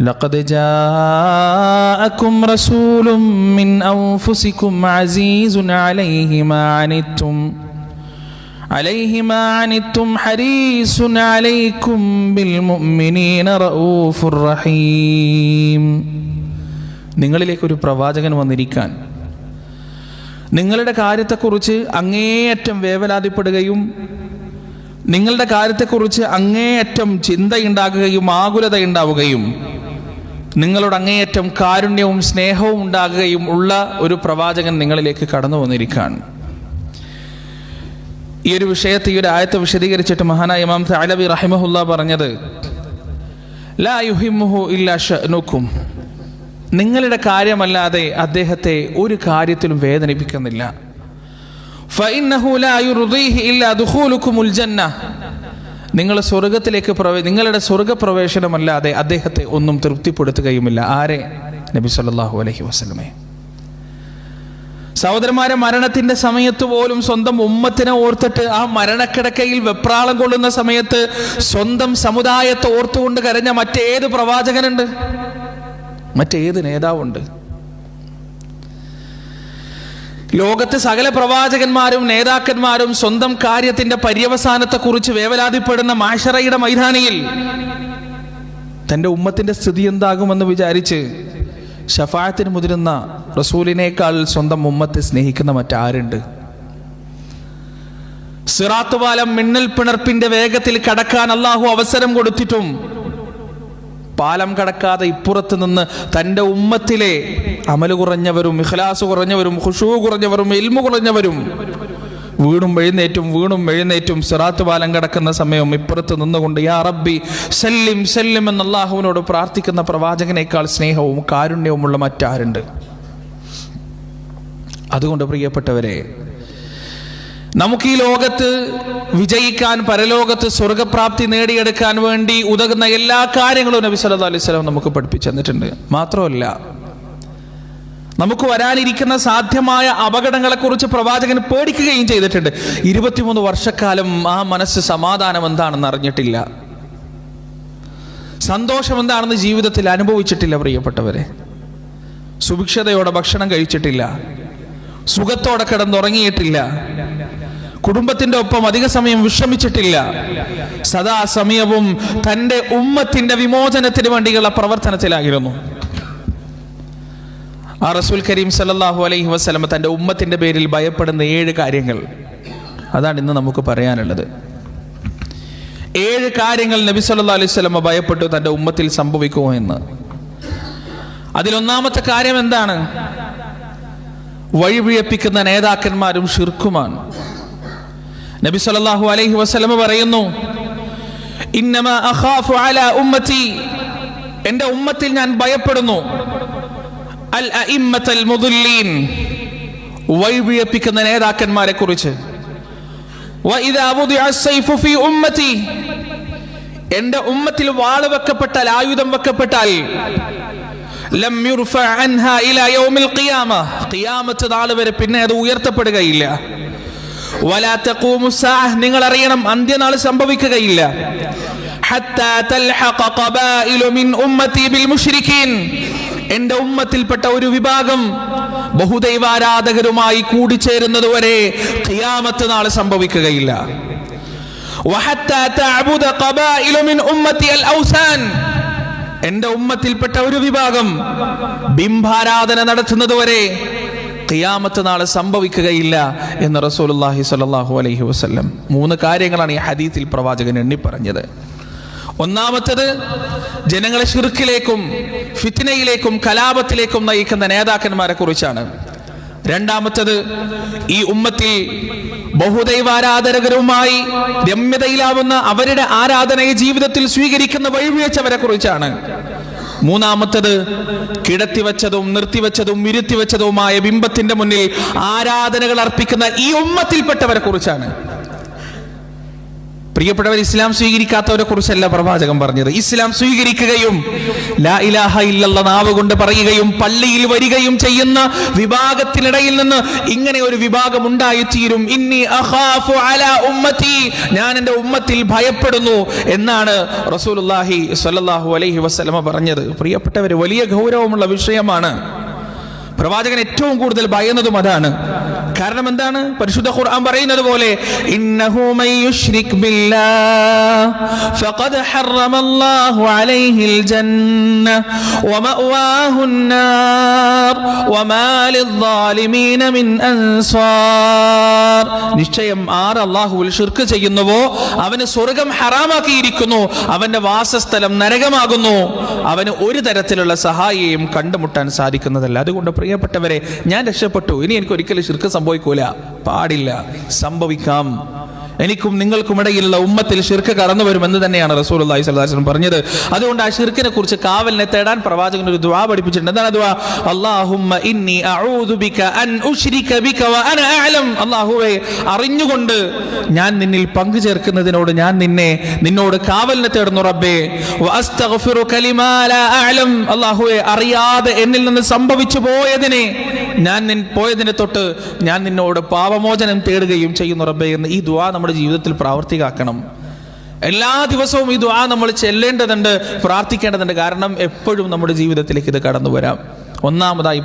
لقد جاءكم رسول من أنفسكم عزيز عليه ما عنتم عليه ما عنتم حريص عليكم بالمؤمنين رؤوف رحيم നിങ്ങളിലേക്ക് ഒരു പ്രവാചകൻ വന്നിരിക്കാൻ നിങ്ങളുടെ കാര്യത്തെക്കുറിച്ച് അങ്ങേയറ്റം വേവലാതിപ്പെടുകയും നിങ്ങളുടെ കാര്യത്തെക്കുറിച്ച് അങ്ങേയറ്റം ചിന്തയുണ്ടാകുകയും ആകുലത ഉണ്ടാവുകയും നിങ്ങളോട് അങ്ങേയറ്റം കാരുണ്യവും സ്നേഹവും ഉണ്ടാകുകയും ഉള്ള ഒരു പ്രവാചകൻ നിങ്ങളിലേക്ക് കടന്നു വന്നിരിക്കുകയാണ്. ഈ ഒരു വിഷയത്തെ ഈ ഒരു ആയത്തെ വിശദീകരിച്ചിട്ട് മഹാനായ ഇമാം തലബി റഹിമഹുല്ല പറഞ്ഞത് ലാ നിങ്ങളുടെ കാര്യമല്ലാതെ അദ്ദേഹത്തെ ഒരു കാര്യത്തിലും വേദനിപ്പിക്കുന്നില്ല. ലാ യുർദീഹി ജന്ന. നിങ്ങൾ സ്വർഗത്തിലേക്ക് പ്രവേ നിങ്ങളുടെ സ്വർഗപ്രവേശനമല്ലാതെ അദ്ദേഹത്തെ ഒന്നും തൃപ്തിപ്പെടുത്തുകയുമില്ല. ആരെ? നബി സല്ലാഹു അലഹി വസ്ലമേ സഹോദരന്മാരെ മരണത്തിന്റെ സമയത്ത് പോലും സ്വന്തം ഉമ്മത്തിനെ ഓർത്തിട്ട് ആ മരണക്കിടക്കയിൽ വെപ്രാളം കൊള്ളുന്ന സമയത്ത് സ്വന്തം സമുദായത്തെ ഓർത്തുകൊണ്ട് കരഞ്ഞ മറ്റേത് പ്രവാചകനുണ്ട്. മറ്റേത് നേതാവുണ്ട്. ലോകത്ത് സകല പ്രവാചകന്മാരും നേതാക്കന്മാരും സ്വന്തം കാര്യത്തിന്റെ പര്യവസാനത്തെക്കുറിച്ച് വേവലാതിപ്പെടുന്ന മാഷറയുടെ മൈതാനിയിൽ തന്റെ ഉമ്മത്തിന്റെ സ്ഥിതി എന്താകുമെന്ന് വിചാരിച്ച് ഷഫായത്തിന് മുതിരുന്ന റസൂലിനേക്കാൾ സ്വന്തം ഉമ്മത്തെ സ്നേഹിക്കുന്ന മറ്റാരുണ്ട്? സിറാത്തുപാലം മിന്നൽ പിണർപ്പിന്റെ വേഗത്തിൽ കടക്കാൻ അള്ളാഹു അവസരം കൊടുത്തിട്ടും പാലം കടക്കാതെ ഇപ്പുറത്ത് നിന്ന് തന്റെ ഉമ്മത്തിലെ അമൽ കുറഞ്ഞവരും ഇഖ്ലാസ് കുറഞ്ഞവരും ഖുഷൂ കുറഞ്ഞവരും എൽമു കുറഞ്ഞവരും വീണും എഴുന്നേറ്റും വീണും എഴുന്നേറ്റും സിറാത്ത് പാലം കടക്കുന്ന സമയം ഇപ്പുറത്ത് നിന്നുകൊണ്ട് യാ റബ്ബി സല്ലിം സല്ലിം എന്ന് അള്ളാഹുവിനോട് പ്രാർത്ഥിക്കുന്ന പ്രവാചകനേക്കാൾ സ്നേഹവും കാരുണ്യവും ഉള്ള മറ്റാരുണ്ട്? അതുകൊണ്ട് പ്രിയപ്പെട്ടവരെ നമുക്ക് ഈ ലോകത്ത് വിജയിക്കാൻ പരലോകത്ത് സ്വർഗപ്രാപ്തി നേടിയെടുക്കാൻ വേണ്ടി ഉതകുന്ന എല്ലാ കാര്യങ്ങളും നബി സല്ലാ അലൈഹി വസല്ലം നമുക്ക് പഠിപ്പിച്ചു തന്നിട്ടുണ്ട്. മാത്രമല്ല നമുക്ക് വരാനിരിക്കുന്ന സാധ്യമായ അപകടങ്ങളെക്കുറിച്ച് പ്രവാചകൻ പേടിക്കുകയും ചെയ്തിട്ടുണ്ട്. ഇരുപത്തിമൂന്ന് വർഷക്കാലം ആ മനസ്സ് സമാധാനം എന്താണെന്ന് അറിഞ്ഞിട്ടില്ല. സന്തോഷം എന്താണെന്ന് ജീവിതത്തിൽ അനുഭവിച്ചിട്ടില്ല പ്രിയപ്പെട്ടവരെ. സുഭിക്ഷതയോടെ ഭക്ഷണം കഴിച്ചിട്ടില്ല. സുഖത്തോടെ കിടന്നുറങ്ങിയിട്ടില്ല. കുടുംബത്തിന്റെ ഒപ്പം അധിക സമയം വിശ്രമിച്ചിട്ടില്ല. സദാസമയവും തന്റെ ഉമ്മത്തിന്റെ വിമോചനത്തിന് വേണ്ടിയുള്ള പ്രവർത്തനത്തിലായിരുന്നു. ആ റസൂൽ കരീം സല്ലല്ലാഹു അലൈഹി വസ്ലമ തന്റെ ഉമ്മത്തിന്റെ പേരിൽ ഭയപ്പെടുന്ന ഏഴ് കാര്യങ്ങൾ. അതാണ് ഇന്ന് നമുക്ക് പറയാനുള്ളത്. ഏഴ് കാര്യങ്ങൾ നബി സല്ലാ അലൈഹി സ്വലമ ഭയപ്പെട്ടു തന്റെ ഉമ്മത്തിൽ സംഭവിക്കുമോ എന്ന്. അതിലൊന്നാമത്തെ കാര്യം എന്താണ്? വഴിപിഴപ്പിക്കുന്ന നേതാക്കന്മാരും ഷിർക്കുമാണ് നബി സല്ലല്ലാഹു അലൈഹി വസല്ലമ പറയുന്നു ഇന്നമ അഖാഫു ഉമ്മത്തി. എന്റെ ഉമ്മത്തിൽ ഞാൻ ഭയപ്പെടുന്നു. അൽ മുദുല്ലീൻ. നേതാക്കന്മാരെ കുറിച്ച് എന്റെ ഉമ്മത്തിൽ വാൾ വെക്കപ്പെട്ടാൽ ആയുധം വെക്കപ്പെട്ടാൽ നാൾ വരെ പിന്നെ അത് ഉയർത്തപ്പെടുകയില്ല. നിങ്ങൾ അറിയണം അന്ത്യനാൾ സംഭവിക്കുകയില്ല. എന്റെ ഉമ്മത്തിൽപ്പെട്ട ഒരു വിഭാഗം ബഹുദൈവാരാധകരുമായി കൂടിച്ചേരുന്നത് വരെ ഖിയാമത്ത് നാൾ സംഭവിക്കുകയില്ല. എന്റെ ഉമ്മത്തിൽപ്പെട്ട ഒരു വിഭാഗം ബിംബാരാധന നടത്തുന്നത് വരെ ഖിയാമത്ത് നാളെ സംഭവിക്കുകയില്ല എന്ന് റസൂലുള്ളാഹി സ്വല്ലല്ലാഹു അലൈഹി വസ്ല്ലം മൂന്ന് കാര്യങ്ങളാണ് ഈ ഹദീത്തിൽ പ്രവാചകൻ എണ്ണിപ്പറഞ്ഞത്. ഒന്നാമത്തത് ജനങ്ങളെ ഷിർക്കിലേക്കും ഫിത്നയിലേക്കും കലാപത്തിലേക്കും നയിക്കുന്ന നേതാക്കന്മാരെ കുറിച്ചാണ്. രണ്ടാമത്തത് ഈ ഉമ്മത്തിൽ ബഹുദൈവാരാധകരുമായി രമ്യതയിലാവുന്ന അവരുടെ ആരാധനയെ ജീവിതത്തിൽ സ്വീകരിക്കുന്ന വഴിവീഴ്ചവരെ കുറിച്ചാണ്. മൂന്നാമത്തത് കിടത്തിവെച്ചതും നിർത്തിവെച്ചതും ഇരുത്തിവെച്ചതുമായ ബിംബത്തിന്റെ മുന്നിൽ ആരാധനകൾ അർപ്പിക്കുന്ന ഈ ഉമ്മത്തിൽപ്പെട്ടവരെ കുറിച്ചാണ്. പ്രിയപ്പെട്ടവർ ഇസ്ലാം സ്വീകരിക്കാത്തവരെ കുറിച്ചല്ല പ്രവാചകം പറഞ്ഞത്. ഇസ്ലാം സ്വീകരിക്കുകയും ലാ ഇലാഹ ഇല്ലല്ല നാവ് കൊണ്ട് പറയുകയും പള്ളിയിൽ വരികയും ചെയ്യുന്ന വിഭാഗത്തിനിടയിൽ നിന്ന് ഇങ്ങനെ ഒരു വിഭാഗം ഉണ്ടായിത്തീരും. ഇന്നി അഖാഫു അലാ ഉമ്മത്തി ഞാൻ എന്റെ ഉമ്മത്തിൽ ഭയപ്പെടുന്നു എന്നാണ് റസൂലുള്ളാഹി സ്വല്ലല്ലാഹു അലൈഹി വസല്ലമ പറഞ്ഞത്. പ്രിയപ്പെട്ടവർ വലിയ ഗൗരവമുള്ള വിഷയമാണ്. പ്രവാചകൻ ഏറ്റവും കൂടുതൽ ഭയന്നതും അതാണ്. കാരണം എന്താണ് പരിശുദ്ധ ഖുർആൻ പറയുന്നത് പോലെ ഇന്നഹു മൻ യുശ്രിക് ബില്ലാഹ് ഫഖദ് ഹറമല്ലാഹു അലൈഹിൽ ജന്ന വമഅവാഹു النار വമാ ലിദ്ദാലിമീന മിൻ അൻസാർ നിശ്ചയം ആർ അല്ലാഹുവിൽ ശിർക്ക് ചെയ്യുന്നുവോ അവന് സ്വർഗം ഹറാമാക്കിയിരിക്കുന്നു അവന്റെ വാസസ്ഥലം നരകമാകുന്നു അവന് ഒരു തരത്തിലുള്ള സഹായിയെയും കണ്ടുമുട്ടാൻ സാധിക്കുന്നതല്ല അതുകൊണ്ട് പ്രിയപ്പെട്ടവരെ ഞാൻ രക്ഷപ്പെട്ടു ഇനി എനിക്ക് ഒരിക്കലും ശിർക്ക് സംഭവിക്കൂല. പാടില്ല. സംഭവിക്കാം. എനിക്കും നിങ്ങൾക്കും ഇടയിലുള്ള ഉമ്മത്തിൽ ഷിർക്ക് കടന്നു വരുമെന്ന് തന്നെയാണ് റസൂൽ അള്ളാഹി സ്വലാസ്ലം പറഞ്ഞത്. അതുകൊണ്ട് ആ ഷിർക്കിനെ കുറിച്ച് കാവലിനെ തേടാൻ പ്രവാചകൻ ഒരു ദ്വാ പഠിപ്പിച്ചിട്ടുണ്ട്. എന്താണ് ഇന്നി ബിക അൻ ഉശ്രിക ബിക അറിഞ്ഞുകൊണ്ട് ഞാൻ നിന്നിൽ പങ്കു ചേർക്കുന്നതിനോട് ഞാൻ നിന്നെ നിന്നോട് കാവലിനെ തേടുന്നു റബ്ബേ. വ ലിമാ ലാ അറിയാതെ എന്നിൽ നിന്ന് സംഭവിച്ചു പോയതിനെ ഞാൻ നിൻ പോയതിനെ തൊട്ട് ഞാൻ നിന്നോട് പാപമോചനം തേടുകയും ചെയ്യുന്നു റബ്ബേ എന്ന് ഈ ദുആ നമ്മുടെ ജീവിതത്തിൽ പ്രാവർത്തികമാക്കണം. എല്ലാ ദിവസവും ഈ ദുആ നമ്മൾ ചെല്ലേണ്ടതുണ്ട് പ്രാർത്ഥിക്കേണ്ടതുണ്ട്. കാരണം എപ്പോഴും നമ്മുടെ ജീവിതത്തിലേക്ക് ഇത് കടന്നു വരാം ഒന്നാമതായി